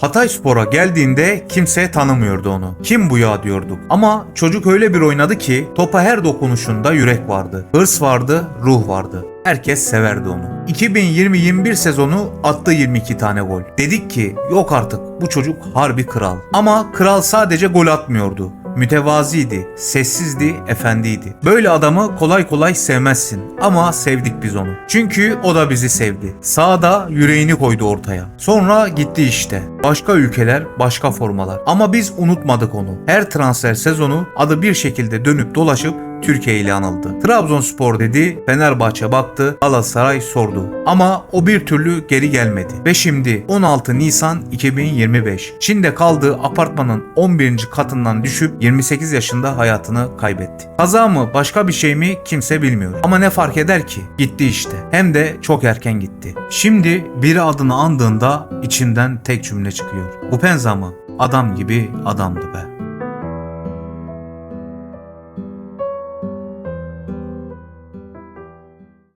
Hatay Spor'a geldiğinde kimse tanımıyordu onu. Kim bu ya diyorduk. Ama çocuk öyle bir oynadı ki topa her dokunuşunda yürek vardı. Hırs vardı, ruh vardı. Herkes severdi onu. 2020-21 sezonu attı 22 tane gol. Dedik ki yok artık bu çocuk harbi kral. Ama kral sadece gol atmıyordu. Mütevaziydi, sessizdi, efendiydi. Böyle adamı kolay kolay sevmezsin ama sevdik biz onu. Çünkü o da bizi sevdi. Sağda yüreğini koydu ortaya. Sonra gitti işte. Başka ülkeler, başka formalar. Ama biz unutmadık onu. Her transfer sezonu adı bir şekilde dönüp dolaşıp Türkiye ile anıldı. Trabzonspor dedi, Fenerbahçe baktı, Galatasaray sordu. Ama o bir türlü geri gelmedi. Ve şimdi 16 Nisan 2025. Çin'de kaldığı apartmanın 11. katından düşüp 28 yaşında hayatını kaybetti. Kaza mı başka bir şey mi kimse bilmiyor. Ama ne fark eder ki? Gitti işte. Hem de çok erken gitti. Şimdi biri adını andığında içinden tek cümle çıkıyor. Bu penza mı? Adam gibi adamdı be.